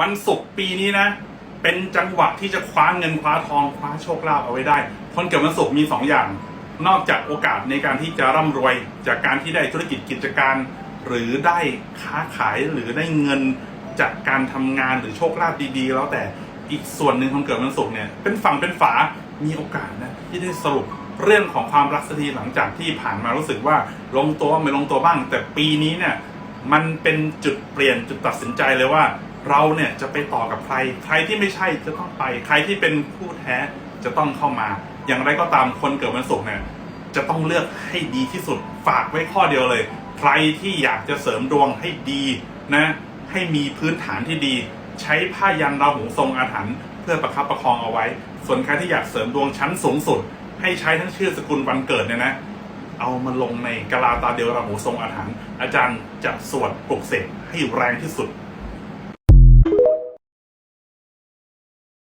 วันศุกร์ปีนี้นะ เป็นจังหวะที่จะคว้าเงินคว้าทองคว้าโชคลาภเอาไว้ได้ คนเกิดวันศุกร์มีสองอย่าง นอกจากโอกาสในการที่จะร่ำรวย จากการที่ได้ธุรกิจกิจการ หรือได้ค้าขายหรือได้เงินจากการทำงานหรือโชคลาภดีๆ แล้วแต่อีกส่วนหนึ่งคนเกิดวันศุกร์เนี่ยเป็นฝั่งเป็นฝามีโอกาสนะที่ได้สรุปเรื่องของความรักสักทีหลังจากที่ผ่านมารู้สึกว่าลงตัวไม่ลงตัวบ้าง แต่ปีนี้เนี่ยมันเป็นจุดเปลี่ยนจุดตัดสินใจเลยว่า เราเนี่ยจะไปต่อกับใคร ใครที่ไม่ใช่จะต้องไป ใครที่เป็นคู่แท้จะต้องเข้ามา อย่างไรก็ตามคนเกิดวันศุกร์เนี่ยจะต้องเลือกให้ดีที่สุดฝากไว้ข้อเดียวเลย ใครที่อยากจะเสริมดวงให้ดีนะให้มีพื้นฐานที่ดี ใช้ผ้ายันราหูทรงอาถรรพ์เพื่อประคับประคองเอาไว้ ส่วนใครที่อยากเสริมดวงชั้นสูงสุด ให้ใช้ทั้งชื่อสกุลวันเกิดเนี่ยนะ เอามาลงในกะลาตาเดียวราหูทรงอาถรรพ์อาจารย์จะสวดปลุกเสกให้แรงที่สุด